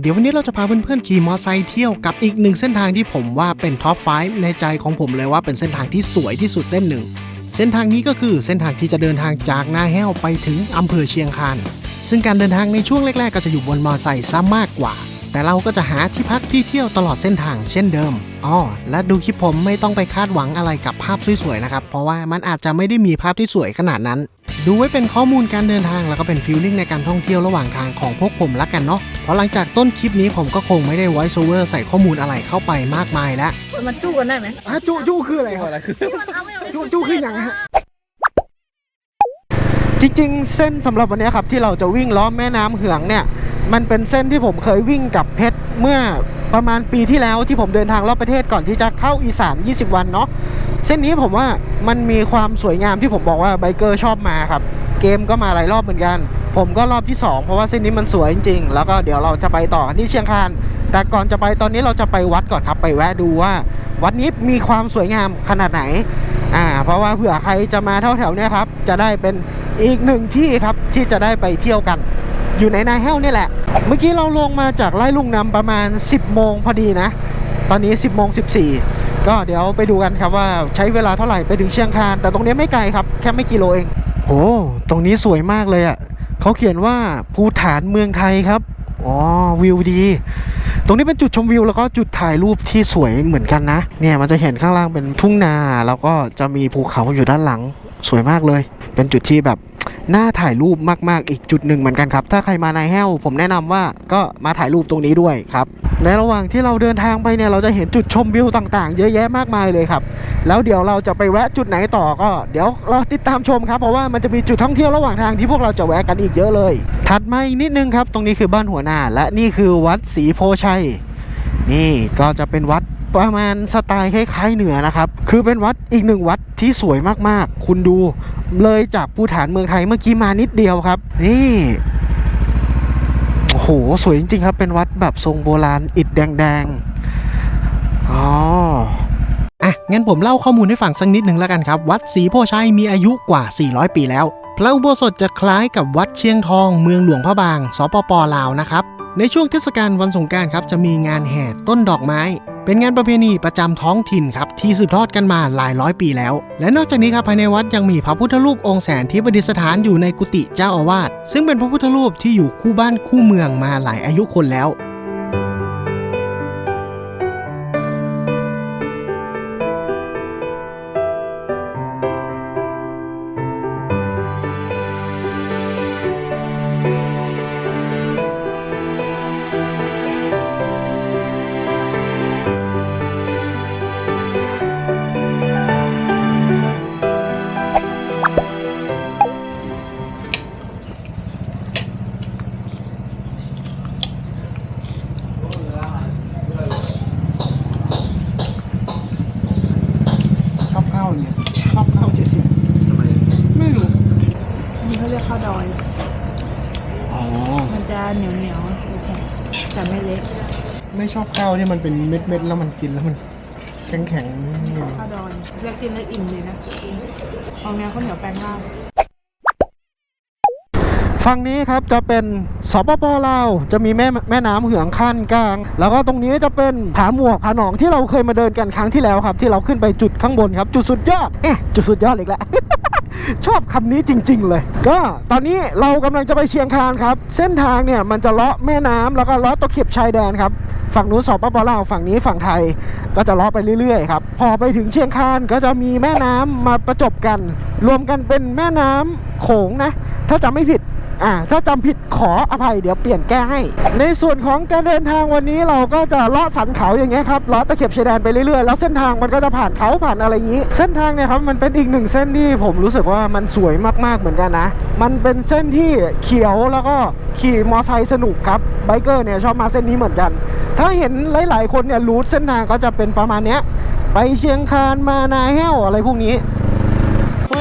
เดี๋ยววันนี้เราจะพาเพื่อนๆขี่มอไซค์เที่ยวกับอีกหนึ่งเส้นทางที่ผมว่าเป็นท็อป5ในใจของผมเลยว่าเป็นเส้นทางที่สวยที่สุดเส้นหนึ่ง เส้นทางนี้ก็คือเส้นทางที่จะเดินทางจากนาแห้วไปถึงอำเภอเชียงคานซึ่งการเดินทางในช่วงแรก ๆ ก็จะอยู่บนมอไซค์ซะมากกว่า แต่เราก็จะหาที่พักที่เที่ยวตลอดเส้นทางเช่นเดิมอ๋อและดูคลิปผมไม่ต้องไปคาดหวังอะไรกับภาพสวยๆนะครับเพราะว่ามันอาจจะไม่ได้มีภาพที่สวยขนาดนั้น ดูไว้เป็นข้อมูลการเดินทางแล้วก็เป็นฟีลลิ่งในการท่องเที่ยวระหว่างทางของพวกผมละกันเนาะเพราะหลังจากต้นคลิปนี้ผมก็คงไม่ได้ voice over ใส่ข้อมูลอะไรเข้าไปมากมายแล้วมาจู้กันได้ไหมอะจูจูคืออะไรครับจู้จู้คืออย่างฮะ จริงๆ เส้นสำหรับวันนี้ครับที่เราจะวิ่งล้อมแม่น้ำเหืองเนี่ย มันเป็นเส้นที่ผมเคยวิ่งกับเพชรเมื่อประมาณปีที่แล้วที่ผมเดินทางรอบประเทศก่อนที่จะเข้าอีสาน 20 วันเนาะเส้นนี้ผมว่ามันมีความสวยงามที่ผมบอกว่าไบเกอร์ชอบมาครับ เกมก็มาหลายรอบเหมือนกัน ผมก็รอบที่ 2 เพราะว่าเส้นนี้มันสวยจริงๆ แล้วก็เดี๋ยวเราจะไปต่อนที่เชียงคาน แต่ก่อนจะไปตอนนี้เราจะไปวัดก่อนครับไปแวะดูว่า วัดนี้มีความสวยงามขนาดไหน อ่า เพราะว่าเผื่อใครจะมาเท่าแถวเนี้ยครับ จะได้เป็นอีกหนึ่งที่ครับที่จะได้ไปเที่ยวกัน อยู่ในนายแห้วนี่แหละ เมื่อกี้เราลงมาจากไร่ลุงนำประมาณ 10 โมงพอดีนะ ตอนนี้ 10โมง14 ก็เดี๋ยวไปดูกันครับว่าใช้เวลาเท่าไหร่ไปถึงเชียงคาน แต่ตรงนี้ไม่ไกลครับแค่ไม่กิโลเอง โอ้ตรงนี้สวยมากเลยอะ่ะเขาเขียนว่าภูฐานเมืองไทยครับอ๋อวิวดี ตรงนี้เป็นจุดชมวิวแล้วก็จุดถ่ายรูปที่สวยเหมือนกันนะ เนี่ยมันจะเห็นข้างล่างเป็นทุ่งนา แล้วก็จะมีภูเขาอยู่ด้านหลังสวยมากเลย เป็นจุดที่แบบน่าถ่ายรูปมากๆ อีกจุดหนึ่งเหมือนกันครับ ถ้าใครมาในแห้ว ผมแนะนำว่าก็มาถ่ายรูปตรงนี้ด้วยครับ ในระหว่างที่เราเดินทางไปเนี่ยเราจะเห็นจุดชมวิวต่างๆ เยอะแยะมากมายเลยครับ แล้วเดี๋ยวเราจะไปแวะจุดไหนต่อก็เดี๋ยวเราติดตามชมครับเพราะว่ามันจะมีจุดท่องเที่ยวระหว่างทางที่พวกเราจะแวะกันอีกเยอะเลย ถัดมาอีกนิดนึงครับ ตรงนี้คือบ้านหัวหน้า และนี่คือวัดศรีโพชัย นี่ก็จะเป็นวัดประมาณสไตล์คล้ายๆเหนือนะครับ คือเป็นวัดอีกหนึ่งวัดที่สวยมากๆ คุณดูเลยจากภูฐานเมืองไทยเมื่อกี้มานิดเดียวครับ นี่ หสวยจริงๆครับ เป็นวัดแบบทรงโบราณอิฐแดงๆอ๋ออะงั้นผมเล่าข้อมูลให้ฟังสักนิดหนึ่งแล้วกันครับ วัดศรีโพชัยมีอายุกว่า 400 ปีแล้ว พระอุโบสถจะคล้ายกับวัดเชียงทองเมืองหลวงพระบาง สปปลาวนะครับ ในช่วงเทศกาลวันสงกรารครับจะมีงานแห่ต้นดอกไม้ เป็นงานประเพณีประจำท้องถิ่นครับที่สืบทอดกันมาหลายร้อยปีแล้ว และนอกจากนี้ครับภายในวัดยังมีพระพุทธรูปองค์แสนที่ประดิษฐานอยู่ในกุฏิเจ้าอาวาสซึ่งเป็นพระพุทธรูปที่อยู่คู่บ้านคู่เมืองมาหลายอายุคนแล้ว ที่มันเป็นเม็ดๆแล้วมันกินแล้วมันแข็งๆ ข้าวดอนเรียกกินแล้วอิ่มเลยนะเอาเนี้ยข้าวเหนียวแป้งราว ฝั่งนี้ครับจะเป็นสปปลาวจะมีแม่แม่น้ำเหืองขั้นกลาง แล้วก็ตรงนี้จะเป็นผาหมวกผาหนองที่เราเคยมาเดินกันครั้งที่แล้วครับ ที่เราขึ้นไปจุดข้างบนครับ จุดสุดยอดเอ๊ะจุดสุดยอดอีกแล้วชอบคำนี้จริง ๆ เลย ก็ตอนนี้เรากำลังจะไปเชียงคานครับ เส้นทางเนี่ยมันจะเลาะแม่น้ำแล้วก็เลาะตะเข็บชายแดนครับฝั่งนู้นสปปลาวฝั่งนี้ฝั่งไทยก็จะเลาะไปเรื่อยๆครับพอไปถึงเชียงคานก็จะมีแม่น้ำมาประจบกัน รวมกันเป็นแม่น้ำโขงนะ ถ้าจำไม่ผิด อ่าถ้าจำผิดขออภัยเดี๋ยวเปลี่ยนแก้ให้ ในส่วนของการเดินทางวันนี้เราก็จะเลาะสันเขาอย่างเงี้ยครับเลาะตะเข็บชายแดนไปเรื่อยๆแล้วเส้นทางมันก็จะผ่านเขาผ่านอะไรอย่างงี้ เส้นทางเนี่ยครับมันเป็นอีกหนึ่งเส้นที่ผมรู้สึกว่ามันสวยมากๆเหมือนกันนะ มันเป็นเส้นที่เขียวแล้วก็ขี่มอไซค์สนุกครับไบเกอร์เนี่ยชอบมาเส้นนี้เหมือนกัน ถ้าเห็นหลาย ๆ คนเนี่ยรูทเส้นทางก็จะเป็นประมาณเนี้ยไปเชียงคานมานาแห้วอะไรพวกนี้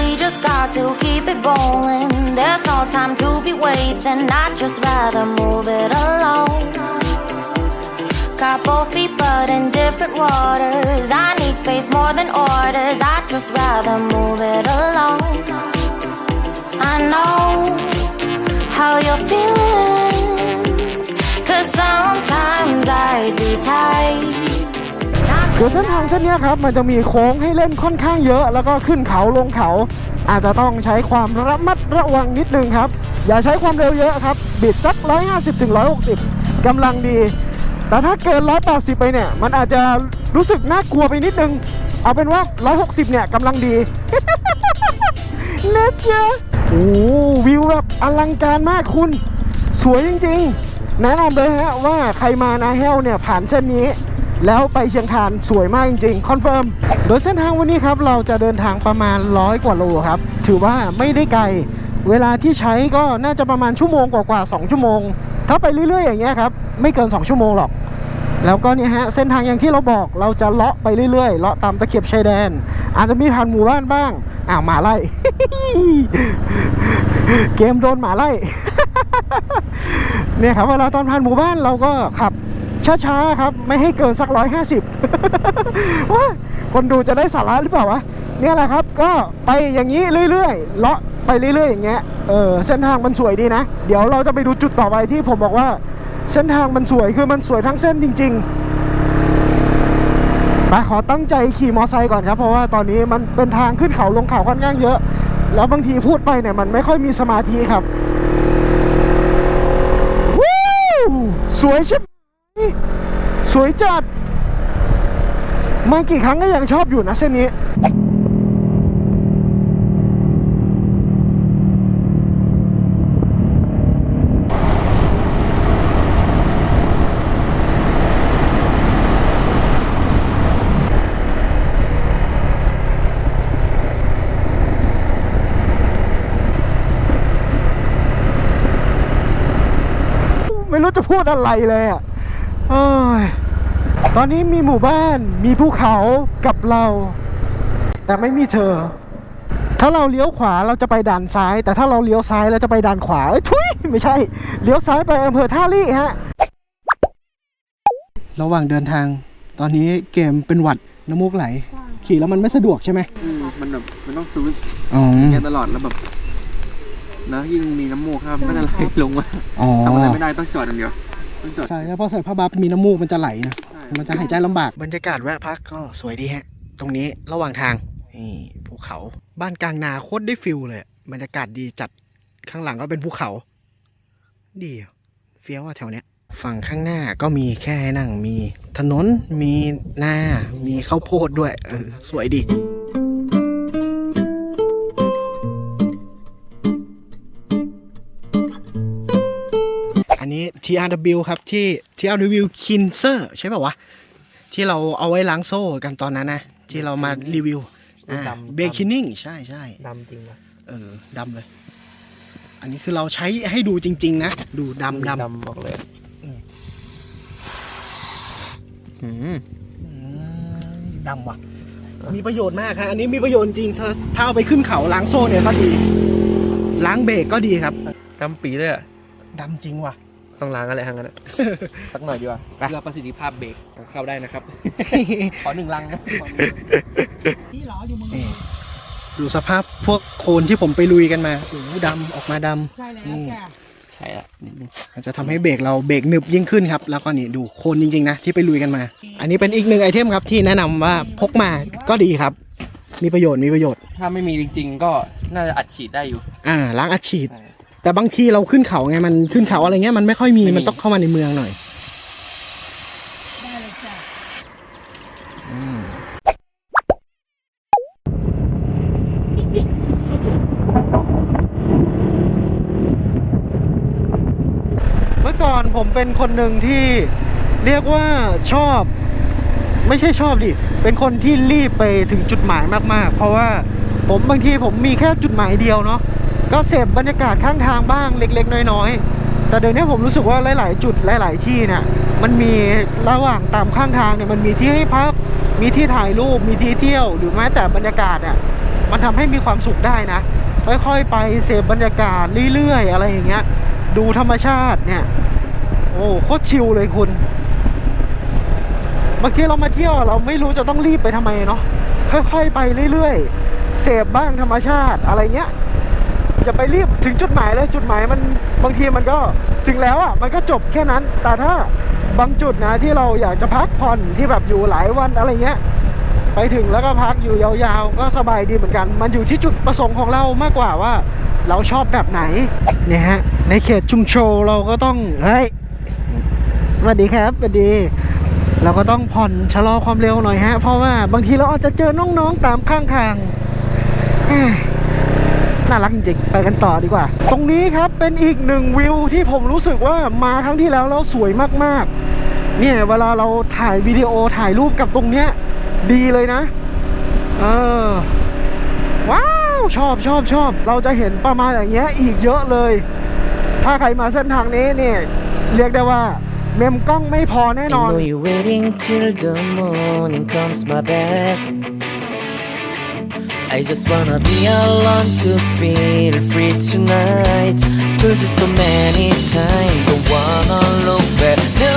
We just got to keep it rolling. There's no time to be wasting. I'd just rather move it along. Got both feet, but in different waters. I need space more than orders. I'd just rather move it along. I know how you're feeling. Cause sometimes. do tight. คือเส้นทางเส้นนี้ครับ มันจะมีโค้งให้เล่นค่อนข้างเยอะ แล้วก็ขึ้นเขาลงเขา อาจจะต้องใช้ความระมัดระวังนิดนึงครับ อย่าใช้ความเร็วเยอะครับ บิดสัก 150ถึง160กำลังดี แต่ถ้าเกิน 180 ไปเนี่ย มันอาจจะรู้สึกน่ากลัวไปนิดนึง เอาเป็นว่า 160 เนี่ยกำลังดีนะจ๊ะโอ้วิวแบบอลังการมากคุณ สวยจริงๆ แนะนำเลยฮะว่าใครมานาเฮลเนี่ยผ่านเส้นนี้ แล้วไปเชียงคานสวยมากจริงๆคอนเฟิร์มโดยเส้นทางวันนี้ครับเราจะเดินทางประมาณร้อยกว่าโลครับถือว่าไม่ได้ไกล เวลาที่ใช้ก็น่าจะประมาณชั่วโมงกว่าๆ2ชั่วโมง ถ้าไปเรื่อยๆ อย่างเงี้ยครับไม่เกิน 2 ชั่วโมงหรอก แล้วก็เนี่ยฮะเส้นทางอย่างที่เราบอกเราจะเลาะไปเรื่อยๆเลาะตามตะเข็บชายแดน อาจจะมีผ่านหมู่บ้านบ้างอ้าวหมาไล่เกมโดนหมาไล่เนี่ยครับเวลาตอนผ่านหมู่บ้านเราก็ขับ ช้าๆครับ ไม่ให้เกินสักร้อยห้าสิบว่าคนดูจะได้สาระหรือเปล่าวะเนี่ยแหละครับก็ไปอย่างนี้เรื่อยๆ เลาะไปเรื่อยๆ อย่างเงี้ยเออเส้นทางมันสวยดีนะ เดี๋ยวเราจะไปดูจุดต่อไปที่ผมบอกว่า เส้นทางมันสวยคือมันสวยทั้งเส้นจริงๆไปขอตั้งใจขี่มอไซค์ก่อนครับเพราะว่าตอนนี้มันเป็นทางขึ้นเขาลงเขาค่อนข้างเยอะ แล้วบางทีพูดไปเนี่ยมันไม่ค่อยมีสมาธิครับ วู้สวยใช่ไหม สวยจัด มากี่ครั้งก็ยังชอบอยู่นะเส้นนี้ไม่รู้จะพูดอะไรเลยอะ ตอนนี้มีหมู่บ้านมีภูเขากับเรา แต่ไม่มีเธอ ถ้าเราเลี้ยวขวาเราจะไปด่านซ้าย แต่ถ้าเราเลี้ยวซ้ายเราจะไปด่านขวาเอ้ยทุยไม่ใช่ เลี้ยวซ้ายไปอำเภอท่าลี่ฮะ ระหว่างเดินทาง ตอนนี้เกมเป็นหวัดน้ำมูกไหล ขี่แล้วมันไม่สะดวกใช่ไหมอืมมันแบบมันต้องซื้ออ๋อแกตลอดแล้วแบบนะยิ่งมีน้ำมูกครับมันจะไหลลงมาอ๋อทำอะไรไม่ได้ต้องจอดอย่างเดียวต้องจอด ใช่แล้วพอใส่ผ้าบัฟมีน้ำมูกมันจะไหลนะใช่มันจะหายใจลำบาก บรรยากาศแวะพักก็สวยดีฮะ ตรงนี้ระหว่างทางนี่ภูเขาบ้านกลางนาโคตรได้ฟิลเลยบรรยากาศดีจัดข้างหลังก็เป็นภูเขา ดีอะเฟี้ยวอะแถวเนี้ย ฝั่งข้างหน้าก็มีแค่ให้นั่งมีถนนมีนา มีข้าวโพดด้วยเออสวยดี TRW ครับที่ TRW Cleanser ใช่ป่าวะ ที่เราเอาไว้ล้างโซ่กันตอนนั้นนะ ที่เรามารีวิวเบคินิ่งใช่ใช่ดำจริงวะเออดำเลย อันนี้คือเราใช้ให้ดูจริง ๆ นะ ดูดำดำดำบอกเลยอืมอืมอืมดำว่ะ มีประโยชน์มากครับอันนี้มีประโยชน์จริงถ้าถ้าเอาไปขึ้นเขาล้างโซ่เนี่ยก็ดี ล้างเบรกก็ดีครับดำปีเลยอะดำจริงว่ะ ต้องล้างอะไรทางนั้นอะ สักหน่อยดีกว่าไป เพื่อประสิทธิภาพเบรกเข้าได้นะครับ ขอหนึ่งลังนะนี่ดูสภาพพวกโคลนที่ผมไปลุยกันมาโอ้โหดำออกมาดำ ใช่แล้วนี่จ้ะใช่ละนิดนึงมันจะทำให้เบรกเราเบรกหนึบยิ่งขึ้นครับ แล้วก็นี่ดูโคนจริงๆนะที่ไปลุยกันมา อันนี้เป็นอีกหนึ่งไอเทมครับที่แนะนำว่าพกมาก็ดีครับ มีประโยชน์มีประโยชน์ ถ้าไม่มีจริง ๆ ก็น่าจะอัดฉีดได้อยู่ อ่าล้างอัดฉีด ใช่ แต่บางทีเราขึ้นเขาไงมันขึ้นเขาอะไรเงี้ยมันไม่ค่อยมีไม่มี มันต้องเข้ามาในเมืองหน่อย ได้เลยจ้ะเมื่อก่อนผมเป็นคนหนึ่งที่เรียกว่าชอบ ไม่ใช่ชอบดิเป็นคนที่รีบไปถึงจุดหมายมากๆ เพราะว่าผมบางทีผมมีแค่จุดหมายเดียวเนาะก็เสพบรรยากาศข้างทางบ้างเล็ก ๆ น้อยๆ แต่เดี๋ยวนี้ผมรู้สึกว่าหลาย ๆ จุดหลาย ๆ ที่เนี่ยมันมีระหว่างตามข้างทางเนี่ยมันมีที่ให้พักมีที่ถ่ายรูปมีที่เที่ยว หรือแม้แต่บรรยากาศเนี่ยมันทำให้มีความสุขได้นะ ค่อย ๆ ไปเสพบรรยากาศเรื่อย ๆ อะไรอย่างเงี้ย ดูธรรมชาติเนี่ย โอ้โคตรชิลเลยคุณ บางทีเรามาเที่ยวเราไม่รู้จะต้องรีบไปทำไมเนาะค่อยๆไปเรื่อยๆเสพบ้างธรรมชาติอะไรเงี้ยอย่าไปรีบถึงจุดหมายเลยจุดหมายมันบางทีมันก็ถึงแล้วอะมันก็จบแค่นั้น แต่ถ้าบางจุดนะที่เราอยากจะพักผ่อนที่แบบอยู่หลายวันอะไรเงี้ยไปถึงแล้วก็พักอยู่ยาวๆ ก็สบายดีเหมือนกัน มันอยู่ที่จุดประสงค์ของเรามากกว่าว่า เราชอบแบบไหนเนี่ยฮะในเขตชุมโชเราก็ต้องเฮ้ยสวัสดีครับสวัสดี เราก็ต้องผ่อนชะลอความเร็วหน่อยฮะ เพราะว่าบางทีเราอาจจะเจอน้องๆตามข้างทางน่ารักจริงๆ ไปกันต่อดีกว่า ตรงนี้ครับเป็นอีกหนึ่งวิวที่ผมรู้สึกว่ามาครั้งที่แล้วแล้วสวยมากๆ เนี่ยเวลาเราถ่ายวิดีโอถ่ายรูปกับตรงเนี้ย ดีเลยนะ เออ ว้าว ชอบชอบชอบ เราจะเห็นประมาณอย่างเงี้ยอีกเยอะเลย ถ้าใครมาเส้นทางนี้เนี่ย เรียกได้ว่า เมมกล้องไม่พอแน่น I อน know you're waiting till the morning comes my back. I just wanna be alone to feel free tonight. Told you so many times, don't wanna look back. Do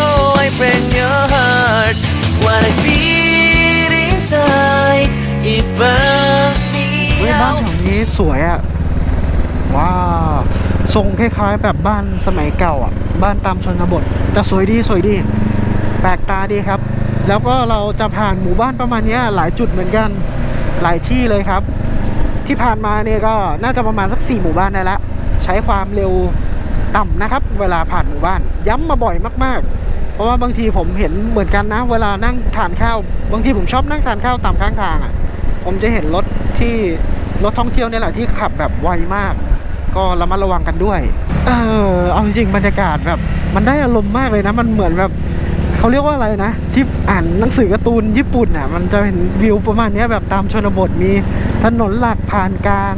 I break your heart? What I feel inside, it burns me เฮ้ยบ้าน out. แถวนี้สวยอะว้าว ทรงคล้ายๆแบบบ้านสมัยเก่าอะ บ้านตามชนบท แต่สวยดีสวยดี แปลกตาดีครับ แล้วก็เราจะผ่านหมู่บ้านประมาณนี้หลายจุดเหมือนกันหลายที่เลยครับ ที่ผ่านมาเนี่ยก็น่าจะประมาณสักสี่หมู่บ้านได้ละใช้ความเร็วต่ำนะครับ เวลาผ่านหมู่บ้าน ย้ำมาบ่อยมากๆ เพราะว่าบางทีผมเห็นเหมือนกันนะ เวลานั่งทานข้าว บางทีผมชอบนั่งทานข้าวตามข้างทางอะ ผมจะเห็นรถที่รถท่องเที่ยวเนี่ยแหละที่ขับแบบไวมาก ก็ระมัดระวังกันด้วย เออเอาจริงบรรยากาศแบบ มันได้อารมณ์มากเลยนะ มันเหมือนแบบเขาเรียกว่าอะไรนะ ที่อ่านหนังสือการ์ตูนญี่ปุ่นอะ มันจะเห็นวิวประมาณนี้แบบตามชนบทมีถนนหลักผ่านกลาง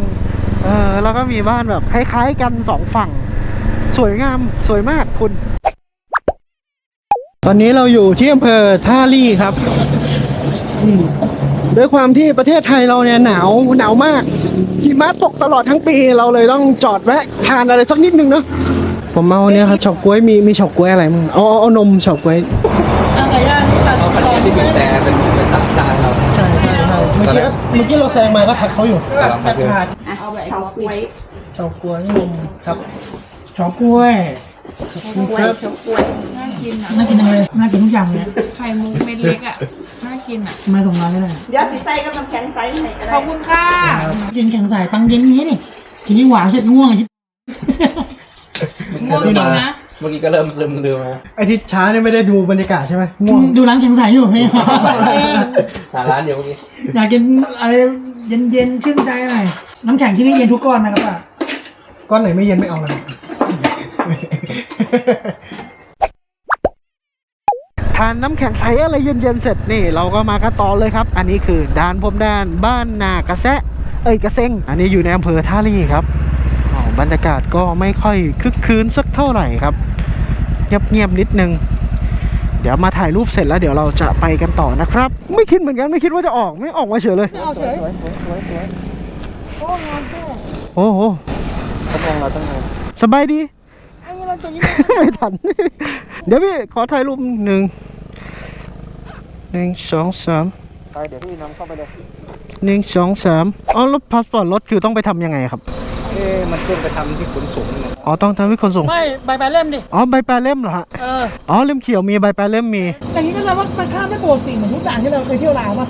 เออแล้วก็มีบ้านแบบคล้าย ๆ กันสองฝั่ง สวยงามสวยมากคุณ ตอนนี้เราอยู่ที่อำเภอท่าลี่ครับอืม ด้วยความที่ประเทศไทยเราเนี่ยหนาวหนาวมากหิมะตกตลอดทั้งปีเราเลยต้องจอดแวะทานอะไรสักนิดนึงเนาะผมเอาเนี่ยครับเฉาก๊วยมีมีเฉาก๊วยอะไรมั้งเอาเอาเอานมเฉาก๊วยเอาคันนี้ที่บีบแต่เป็นเป็นตับชาเราใช่ใช่ใช่เมื่อกี้เมื่อกี้เราแซงมาก็ทักเขาอยู่กำลังพักอยู่เอาแบบเฉาก๊วยเฉาก๊วยนมครับเฉาก๊วย ก๊วยเฉาก๊วยน่ากินอะน่ากินจังเลยน่ากินทุกอย่างเลยไข่มุกเม็ดเล็กอะน่ากินอะทำไมส่งมาไม่ได้เดี๋ยวสีใส่กับน้ำแข็งใส่ให้ก็ขได้อบคุณค่ะกินแข็งใส่ปังเย็นอย่างนี้นี่กินนี่หวานเสร็จง่วงอะจิ๊บง่วงจริงนะเมื่อกี้ก็เริ่มลืมลืมนะไอที่ช้าเนี่ยไม่ได้ดูบรรยากาศใช่ไหมง่วงดูร้านแข็งใสอยู่นี่หาร้านอยู่เมื่อกี้อยากกินอะไรเย็นๆชื่นใจหน่อยน้ำแข็งที่นี่เย็นทุกก้อนนะครับป้าก้อนไหนไม่เย็นไม่เอาเลย ทานน้ำแข็งใสอะไรเย็นๆเสร็จนี่เราก็มากันต่อเลยครับ อันนี้คือด่านพรมแดนบ้านนากระแซะเอ้ยกระเซ็งอันนี้อยู่ในอำเภอท่าลี่ครับอ๋อบรรยากาศก็ไม่ค่อยคึกคืนสักเท่าไหร่ครับเงียบๆนิดนึง เดี๋ยวมาถ่ายรูปเสร็จแล้วเดี๋ยวเราจะไปกันต่อนะครับ ไม่คิดเหมือนกันไม่คิดว่าจะออกไม่ออกมาเฉยเลยโอ้โหเขามองเราตั้งสบายดี ไม่ทัน เดี๋ยวพี่ขอถ่ายรูปหนึ่งหนึ่งสองสามไปเดี๋ยวพี่นำเข้าไปเลยหนึ่งสองสามอ๋อรถพาสปอร์ตรถคือต้องไปทำยังไงครับเอ๊ะมันขึ้นไปทำที่ขนส่งเนี่ยอ๋อต้องทำให้คนส่งไม่ใบแปลเล่มดิอ๋อใบแปลเล่มเหรอฮะเอออ๋อเล่มเขียวมีใบแปลเล่มมีอย่างนี้ก็แปลว่ามันข้ามไม่ปกติเหมือนทุกด่านที่เราเคยเที่ยวลาวป่ะ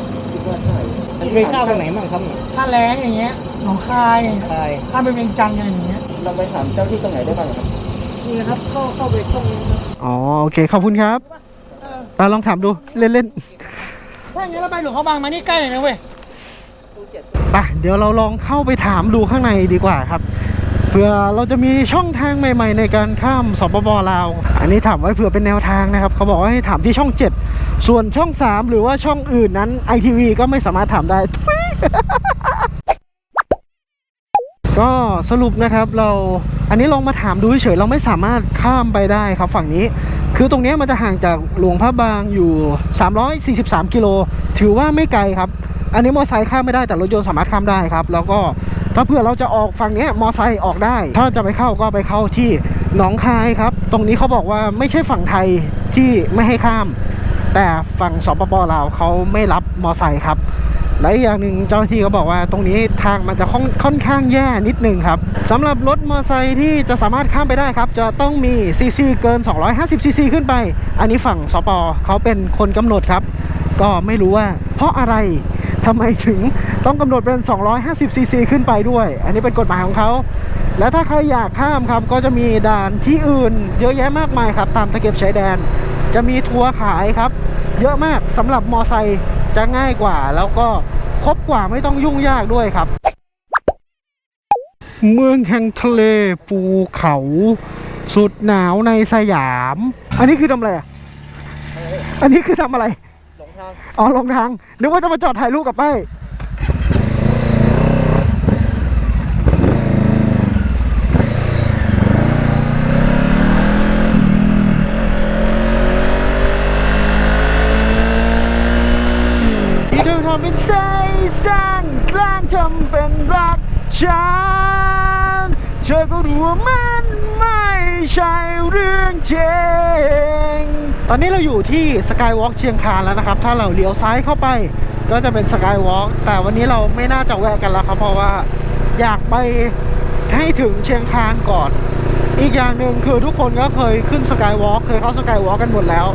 มันเคยเข้าทางไหนบ้างครับท่าแรงอย่างเงี้ยหนองคายใช่ถ้าไปเวียงจันทร์อะไรอย่างเงี้ยเราไปถามเจ้าที่ตรงไหนได้บ้างครับ นี่นะครับเข้าเข้าไปตรงนี้ครับอ๋อโอเคขอบคุณครับไปลองถามดูเล่นถ้าอย่างนี้เราไปหลวงเขาบางมานี่ใกล้เลยนะเว้ยๆไปเดี๋ยวเราลองเข้าไปถามดูข้างในดีกว่าครับเผื่อเราจะมีช่องทางใหม่ ๆ ในการข้ามสปปลาว อันนี้ถามไว้เผื่อเป็นแนวทางนะครับ เขาบอกว่าให้ถามที่ช่อง 7 ส่วนช่อง 3 หรือว่าช่องอื่นนั้นไอทีวีก็ไม่สามารถถามได้ทุย ก็สรุปนะครับเราอันนี้ลองมาถามดูเฉยเราไม่สามารถข้ามไปได้ครับฝั่งนี้ คือตรงนี้มันจะห่างจากหลวงพระบางอยู่ 343 กิโล ถือว่าไม่ไกลครับ อันนี้มอไซค์ข้ามไม่ได้แต่รถยนต์สามารถข้ามได้ครับ แล้วก็ถ้าเผื่อเราจะออกฝั่งนี้มอไซค์ออกได้ ถ้าจะไปเข้าก็ไปเข้าที่หนองคายครับ ตรงนี้เขาบอกว่าไม่ใช่ฝั่งไทยที่ไม่ให้ข้าม แต่ฝั่งสปปลาวเขาไม่รับมอไซค์ครับ และอีกอย่างหนึ่งเจ้าหน้าที่เขาบอกว่าตรงนี้ทางมันจะค่อนค่อนข้างแย่นิดนึงครับสำหรับรถมอเตอร์ไซค์ที่จะสามารถข้ามไปได้ครับ จะต้องมีซีซีเกิน 250ซีซีขึ้นไป อันนี้ฝั่งสปอเขาเป็นคนกำหนดครับ ก็ไม่รู้ว่า เพราะอะไรทำไมถึงต้องกำหนดเป็น 250ซีซีขึ้นไปด้วย อันนี้เป็นกฎหมายของเขาและถ้าใครอยากข้ามครับก็จะมีด่านที่อื่น เยอะแยะมากมายครับ ตามตะเข็บชายแดน จะมีทัวร์ขายครับ เยอะมากสำหรับมอไซค์ จะง่ายกว่าแล้วก็ครบกว่าไม่ต้องยุ่งยากด้วยครับ เมืองแห่งทะเลภูเขา สุดหนาวในสยาม อันนี้คือทำอะไรอะอันนี้คือทำอะไรอ๋อลงทางนึกว่าจะมาจอดถ่ายรูปกับป้ายที่เธอทำเป็นใจสั้นแกล้งทำเป็นรัก ฉัน เธอก็รู้ว่ามันไม่ใช่เรื่องจริง ตอนนี้เราอยู่ที่สกายวอล์กเชียงคานแล้วนะครับ ถ้าเราเลี้ยวซ้ายเข้าไปก็จะเป็นสกายวอล์กแต่วันนี้เราไม่น่าจะแวะกันแล้วครับ เพราะว่าอยากไปให้ถึงเชียงคานก่อน อีกอย่างหนึ่งคือทุกคนก็เคยขึ้นสกายวอล์กเคยเข้าสกายวอล์กกันหมดแล้ว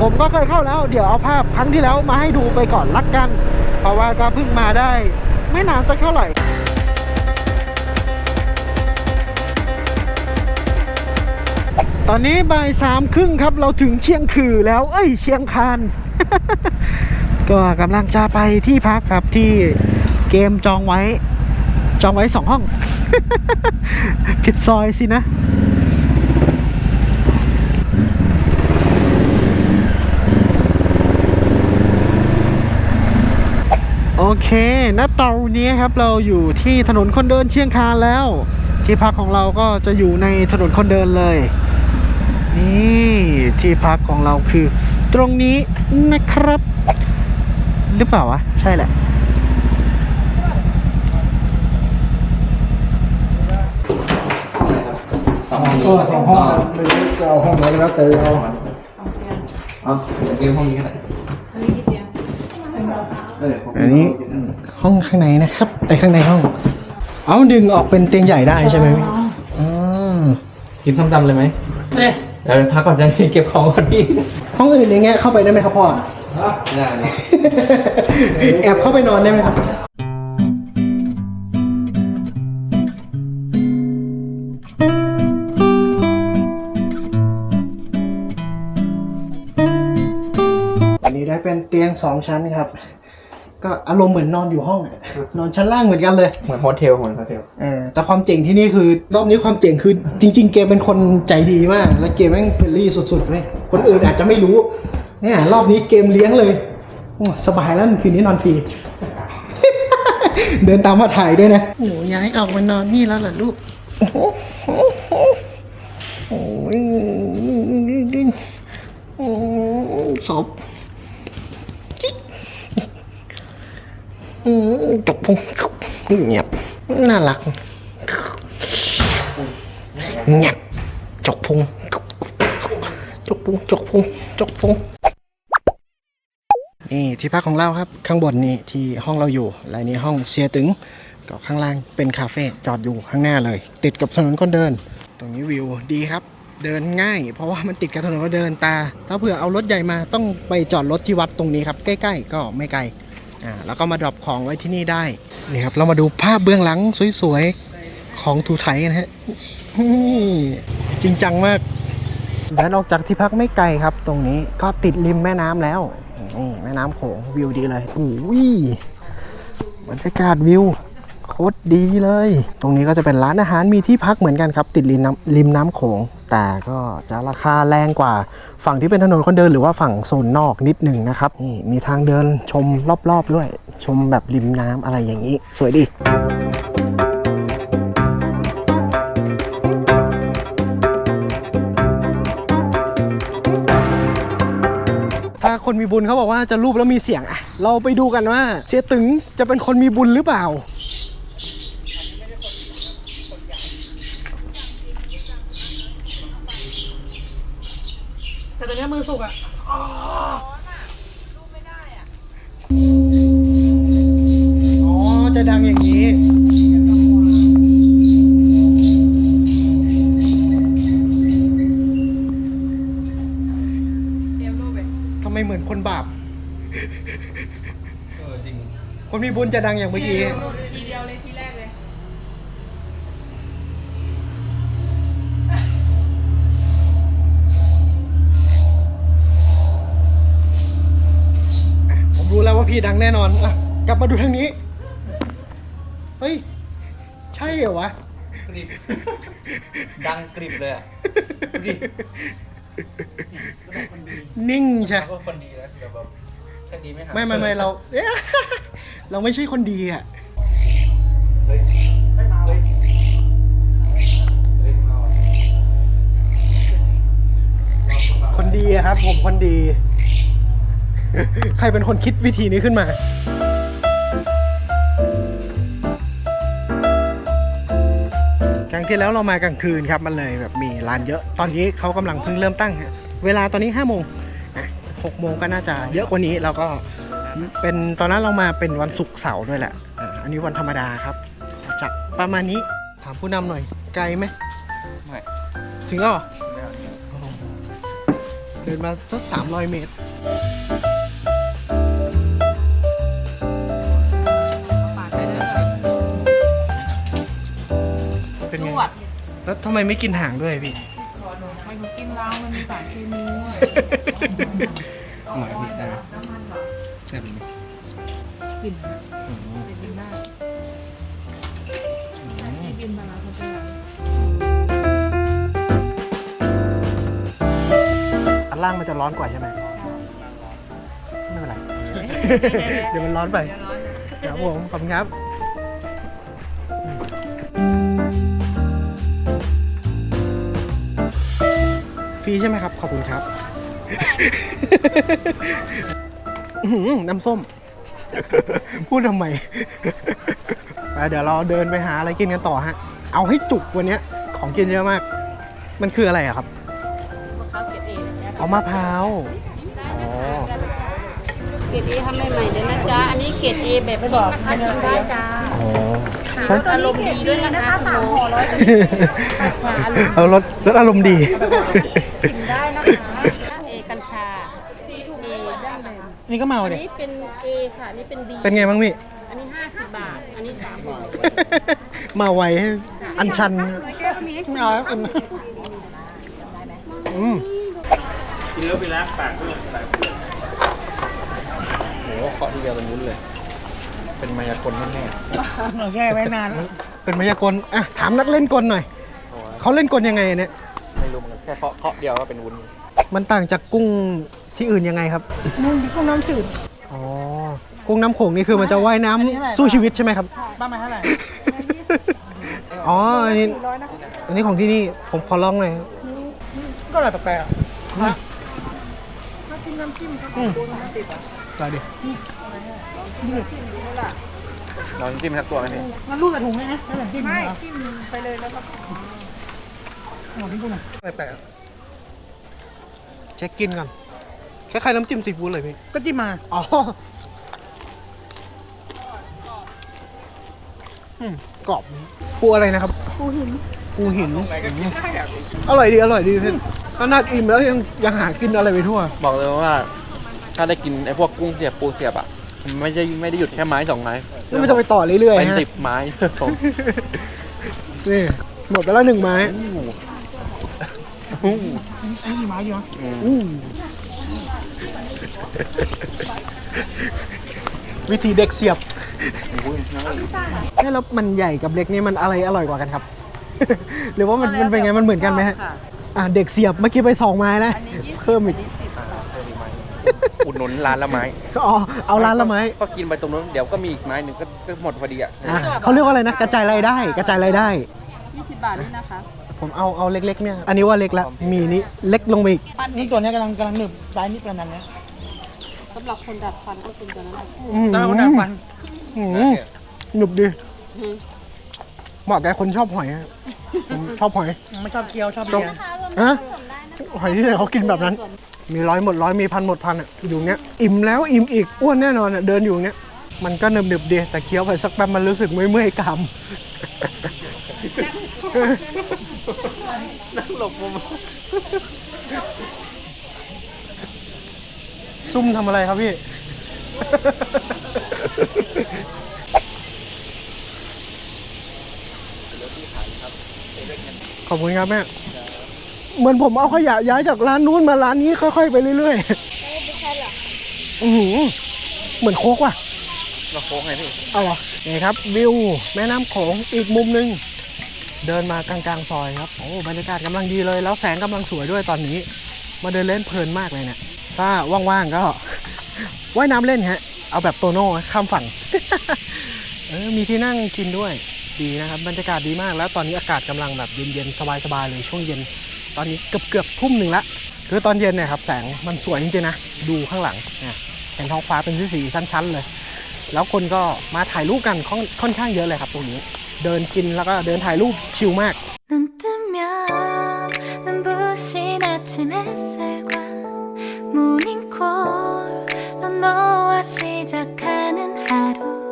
ผมก็เคยเข้าแล้วเดี๋ยวเอาภาพครั้งที่แล้วมาให้ดูไปก่อนลักกัน เพราะว่าก็เพิ่งมาได้ ไม่นานสักเท่าไหร่ ตอนนี้บ่ายสามครึ่งครับ เราถึงเชียงคือแล้ว เอ้ย เชียงคาน ก็กำลังจะไปที่พักครับที่เกมจองไว้ จองไว้สองห้อง ผิดซอยสินะ โอเคณตอนนี้ครับเราอยู่ที่ถนนคนเดินเชียงคานแล้ว ที่พักของเราก็จะอยู่ในถนนคนเดินเลย นี่ที่พักของเราคือ ตรงนี้นะครับ หรือเปล่าวะ ใช่แหละสองห้องนี้ก็สองห้องไม่รู้จะเอาห้องไหนก็แล้วแต่เอาเอาเกมห้องนี้ก็ได้อันนี้กี่เตียงเออผมอันนี้ห้องข้างในนะครับไอข้างในห้อง เอาดึงออกเป็นเตียงใหญ่ได้ใช่ไหมพี่อ๋อกินส้มตำเลยไหมเอ๊ะเดี๋ยวพักก่อนจะเก็บของก่อนพี่ห้องอื่นอย่างเงี้ยเข้าไปได้ไหมครับพ่อไม่ได้เลยแอบเข้าไปนอนได้ไหมครับ อันนี้ได้เป็นเตียงสองชั้นครับ ก็อารมณ์เหมือนนอนอยู่ห้องอะนอนชั้นล่างเหมือนกันเลย เหมือนโฮเทลเหมือนโฮเทลเออแต่ความเจ๋งที่นี่คือรอบนี้ความเจ๋งคือจริง ๆ เกมเป็นคนใจดีมาก และเกมแม่งเฟรนลี่สุดๆเลยคนอื่นอาจจะไม่รู้ เนี่ย รอบนี้เกมเลี้ยงเลยโอ้สบายแล้วคืนนี้นอนฟรี เดินตามมาถ่ายด้วยนะหนูย้ายออกมานอนนี่แล้วเหรอลูก โอ้โหโอ้ยโอ้ยศพจิ๊ก อืมจกพุงเงียบน่ารักเงียบจกพุงจกพุงจกพุงจกพุงนี่ที่พักของเราครับ ข้างบนนี่ที่ห้องเราอยู่และนี่ห้องเสียตึงก็ข้างล่างเป็นคาเฟ่จอดอยู่ข้างหน้าเลย ติดกับถนนคนเดิน ตรงนี้วิวดีครับ เดินง่าย เพราะว่ามันติดกับถนนคนเดินตา ถ้าเผื่อเอารถใหญ่มาต้องไปจอดรถที่วัดตรงนี้ครับ ใกล้ ๆ ก็ไม่ไกล อ่าแล้วก็มาดรอปของไว้ที่นี่ได้นี่ครับเรามาดูภาพเบื้องหลังสวยๆของทูไทยกันฮะจริงจังมากเดินอกจากที่พักไม่ไกลครับ ตรงนี้ก็ติดริมแม่น้ำแล้วนี่แม่น้ำโขงวิวดีเลยโอ้ยบรรยากาศวิวโคตรดีเลย ตรงนี้ก็จะเป็นร้านอาหารมีที่พักเหมือนกันครับ ติดริมน้ำริมน้ำโขง แต่ก็จะราคาแรงกว่าฝั่งที่เป็นถนนคนเดินหรือว่าฝั่งโซนนอกนิดหนึ่งนะครับนี่มีทางเดินชมรอบๆด้วย ชมแบบริมน้ำอะไรอย่างนี้ สวยดีถ้าคนมีบุญเขาบอกว่าจะรูปแล้วมีเสียงอะเราไปดูกันว่า เสียตึงจะเป็นคนมีบุญหรือเปล่า แต่ตอนนี้มือสุกอะร้อนอะรูปไม่ได้อะอ๋อ จะดังอย่างนี้ เตรีรูปไปทำไมเหมือนคนบาปคนมีบุญจะดังอย่างเมื่อกี้ทีเดียวเลยทีแรก พี่ดังแน่นอนอะกลับมาดูทางนี้ เฮ้ย ใช่เหรอวะ กริบ ดังกริบเลยอะดูดินิ่งใช่เราก็คนดีนะแต่แบบแค่ดีไม่หาไม่ไม่ไม่เราเอ๊ะเราไม่ใช่คนดีอะ เฮ้ยไม่มาเฮ้ยเฮ้ยมาว่ะคนดีอะครับ ผมคนดี ใครเป็นคนคิดวิธีนี้ขึ้นมา ครั้งที่แล้วเรามากลางคืนครับ มันเลยแบบมีร้านเยอะ ตอนนี้เขากำลังเพิ่งเริ่มตั้งฮะเวลาตอนนี้5โมงอะ6โมงก็น่าจะเยอะกว่านี้เราก็เป็นตอนนั้นเรามาเป็นวันศุกร์เสาร์ด้วยแหละอะอันนี้วันธรรมดาครับจะประมาณนี้ถามผู้นำหน่อยไกลไหมไม่ ถึงแล้วเหรอไม่เอาเดินมาสักสามร้อยเมตร แล้วทำไมไม่กินห่างด้วยพี่มันกินแล้วมันมีสารเคมีด้วยหน่อยพี่ได้ไหมแซ่บไหมกลิ่นกลิ่นได้ที่กินมาแล้วเขาเป็นอะไรอันล่างมันจะร้อนกว่าใช่ไหมไม่เป็นไร เดี๋ยวมันร้อนไปครับผมขอบคุณครับ รีใช่ไหมครับ ขอบคุณครับอื้อหือน้ำส้ม พูดทำไม ไปเดี๋ยวเราเดินไปหาอะไรกินกันต่อฮะ เอาให้จุกวันเนี้ยของกินเยอะมาก มันคืออะไรอะครับเอามะพร้าวอ๋อ เกรดเอทำใหม่ๆเลยนะจ๊ะ อันนี้เกรดเอแบบไม่บอกนะคะชิมได้จ้าอ๋ออารมณ์ดีด้วยนะคะสามห่อร้อยกัญชาอารมณ์เอารถรถอารมณ์ดี ชิมได้นะคะเอกัญชาเอดั้งเดิมนี่ก็เมาอันเลยนี้เป็นเอค่ะอันนี่เป็นบีเป็นไงบ้างพี่ อันนี้ห้าสิบบาท อันนี้สามห่อมาไวอันชันไม่เอาแล้วอิ่มอืมโห เคาะทีเดียวเป็นวุ้นเลย เป็นมายากลแน่เราแช่ไว้นานแล้วเป็นมายากลอะถามนักเล่นกลหน่อยๆโอ้ยเขาเล่นกลยังไงเนี่ยไม่รู้เหมือนกันแค่เคาะเคาะเดียวก็เป็นวุ้นมันต่างจากกุ้งที่อื่นยังไงครับนุ่นกุ้งน้ำจืด อ๋อกุ้งน้ำโขงนี่คือมันจะว่ายน้ำสู้ชีวิตใช่ไหมครับ บ้านมาเท่าไหร่ อ๋ออันนี้อันนี้ของที่นี่ผมขอลองหน่อยครับก็อร่อยแปลกๆอะฮะอืม ได้ดิเราจิ้มทักตัวกันนี่มันรูดใส่ถุงเลยนะไม่จิ้มไม่จิ้มไปเลยแล้วก็หมดที่กุ้งอะแปลกเช็คกินก่อนคล้ายๆน้ำจิ้มซีฟู้ดเลยพี่ ก็จิ้มมา อ๋ออืมกรอบปูอะไรนะครับ ปูหิน ปูหิน อร่อยดี อร่อยดีเพื่อนขนาดอิ่มแล้วยังยังหากินอะไรไปทั่ว บอกเลยว่า ถ้าได้กินไอ้พวกกุ้งเสียบปูเสียบอะมันไม่ได้ไม่ได้หยุดแค่ไม้สองไม้แล้วมันจะไปต่อเรื่อยเป็นๆฮะสิบไม้ผมนี่หมดไปแล้วหนึ่งไม้อู้ไอ้นี่หมาอยู่อะอืมอู้วิธีเด็กเสียบอุ้ยน้ำอีกนี่แล้วมันใหญ่กับเล็กนี่มันอะไรอร่อยกว่ากันครับ หรือว่ามันมันเป็นไงมันเหมือนกันไหมฮะอะเด็กเสียบเมื่อกี้ไปสองไม้แล้วเพิ่มอีก อุดหนุนร้านละไม้อ๋อเอาร้านละไม้ก็กินไปตรงนู้นเดี๋ยวก็มีอีกไม้หนึ่งก็ก็หมดพอดีอะอะเขาเรียกว่าอะไรนะกระจายรายได้ กระจายรายได้ 20 บาทนี่นะคะ ผมเอาเอาเล็กๆเนี่ยอันนี้ว่าเล็กละมีนี้เล็กลงไปอีกนี่ตัวเนี้ยกำลังกำลังหนึบร้ายนี่ประมาณเนี้ยสำหรับคนดัดฟันก็เป็นตัวนั้นแหละอืมตอนนั้นคนดับฟันอืมหนุบดีเหมาะกับคนชอบหอยอะผมชอบหอยไม่ชอบเกี๊ยวชอบเบียร์ฮะหอยที่ไหนเขากินแบบนั้น มีร้อยหมดร้อยมีพันหมดพันอะอยู่เนี้ยอิ่มแล้วอิ่มอีกอ้วนแน่นอนอะเดินอยู่เนี้ยมันก็เนิบเนิบๆดีแต่เคี้ยวไปสักแป๊บมันรู้สึกเมื่อยเมื่อยๆกรามนั่งหลบมุมซุ่มทำอะไรครับพี่ ขอบคุณครับแม่ เหมือนผมเอาขยะย้ายจากร้านนู้นมาร้านนี้ค่อยๆไปเรื่อยๆอือหือเหมือนโคกว่ะเราโค้งไงพี่เอาเหรอนี่ครับวิวแม่น้ำโขงอีกมุมหนึงเดินมากลางๆซอยครับโอ้บรรยากาศกำลังดีเลย แล้วแสงกำลังสวยด้วยตอนนี้ มาเดินเล่นเพลินมากเลยเนี่ยถ้าว่างๆก็ว่ายน้ำเล่นฮะ เอาแบบโตโน่ข้ามฝั่งเออมีที่นั่งกินด้วยดีนะครับ บรรยากาศดีมากแล้วตอนนี้อากาศกำลังแบบเย็นๆสบายๆเลยช่วงเย็น ตอนนี้เกือบเกือบๆทุ่มหนึ่งละ คือตอนเย็นเนี่ยครับแสงมันสวยจริงๆนะ ดูข้างหลังเนี่ยเห็นท้องฟ้าเป็นสีๆชั้นๆเลย แล้วคนก็มาถ่ายรูปกันค่อนค่อนข้างเยอะเลยครับตรงนี้ เดินกินแล้วก็เดินถ่ายรูปชิลมาก 눈 뜨면 눈부신 아침 햇살과 모닝콜로 너와 시작하는 하루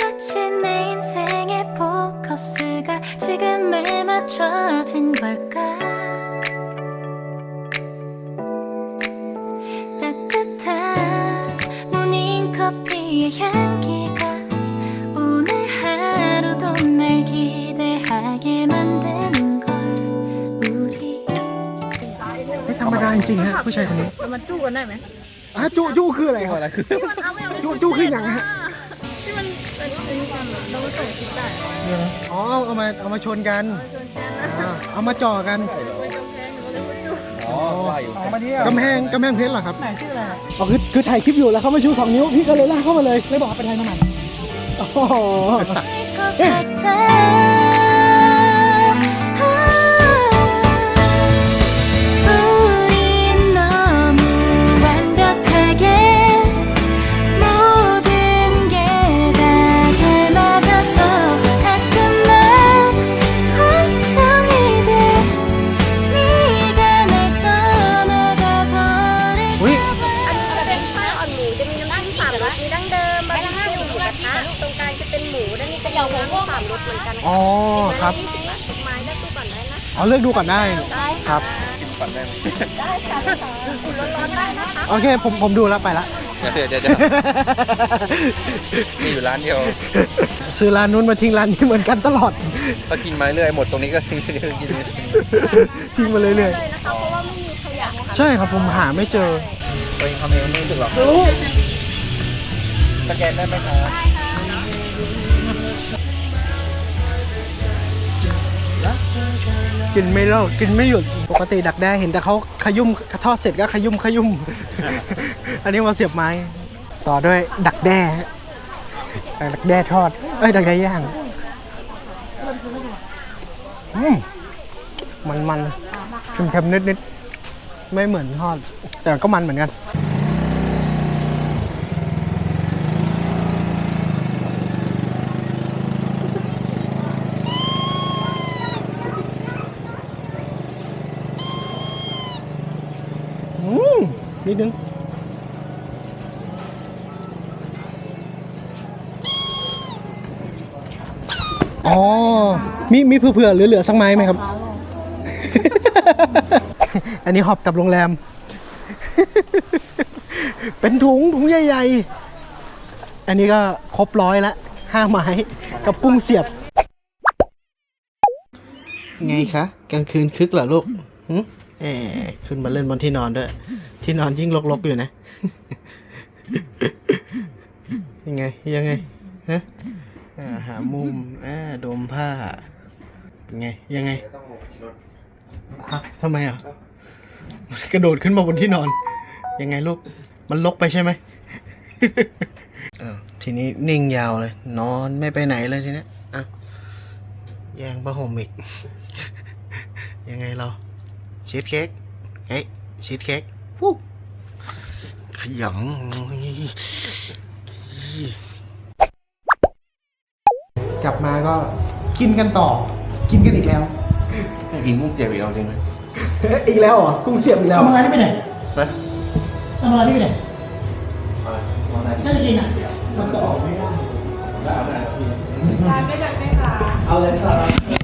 마치 내 인생의 포커스가 지금에 맞춰 ริงฮะผู้ชายคนนี้มันจู้กันได้ไหมอะจู้จู้คืออะไรครับ อะไรคือที่มันเอามาไปจู้จู้คือหยังฮะ ที่มันเป็นเป็ความเราส่งคลิปได้อะอ๋อเอามาเอามาชนกันเราชวนแกนนอาเอามาจ่อกันไปกำแพงหนูเลยไม่รู้อ๋อว่อยู่ออกมาเที่ยวกำแพงกำแพงเพชรเหรอครับแหนชื่ออะไรอ๋อคือคือถ่ายคลิปอยู่แล้วเขามาชูสองนิ้วพี่ก็เลยลากเข้ามาเลยเลยบอกว่าเป็นไทยมาใหม่อ้อ ได้นะอ๋อเลือกดูก่อนได้ได้ครับ กินก่อนได้ไหมได้ค่ะได้ค่ะอุ่นร้อนๆได้นะคะโอเค ผมผมดูแล้วไปละ เดี๋ยวเดี๋ยวเดี๋ยวมีอยู่ร้านเดียวซื้อร้านนู้นมาทิ้งร้านนี้เหมือนกันตลอดถ้ากินมาเรื่อยหมดตรงนี้ก็กินกินทิ้งมาเรื่อยเลยนะคะเพราะว่าไม่มีขยะนะคะๆใช่ครับผมหาไม่เจอ ตัวเองทำเองไม่รู้สึกหรอกสแกนได้ไหมครับ กินไม่เลิกกินไม่หยุดปกติดักแด้เห็นแต่เขาขยุ่มทอดเสร็จก็ขยุ่มขยุ่ม อันนี้มาเสียบไม้ ต่อด้วยดักแด้ดักแด้ทอด เอ้ยดักแด้ย่างอืมมันมันเค็มเค็มๆนิดนิดๆไม่เหมือนทอด แต่ก็มันเหมือนกัน มีมีเผื่อๆเหลือๆสักไม้ไหมครับ อันนี้หอบกลับโรงแรม เป็นถุงถุงใหญ่ๆ อันนี้ก็ครบร้อยละห้าไม้กับกุ้งเสียบ ไงคะกลางคืนคึกเหรอลูกหึแหมขึ้นมาเล่นบนที่นอนด้วย ที่นอนยิ่งรกๆอยู่นะ ยังไงยังไงฮะอ่าหามุมอ่าดมผ้าเป็น ไงยังไงฮะทำไมอะกระโดดขึ้นมาบนที่นอน ยังไงลูก มันลกไปใช่ไหมอ้าวทีนี้นิ่งยาวเลย นอนไม่ไปไหนเลยทีเนี้ยอะแย่งผ้าห่มอีก ยังไงเราชีสเค้กเฮ้ยชีสเค้กฟู้ขยำกลับมาก็กินกันต่อ กินกันอีกแล้ว ไม่กินกุ้งเสียบอีกเอาจริงไหมอีกแล้วเหรอกุ้งเสียบอีกแล้วทำอะไรที่ไปไหนนะทำอะไรที่ไปไหนอะไรอะไรน่าจะกินอะมันจะออกไม่ได้ร้านไม่แบบไม่ค่ะเอาเลยครับ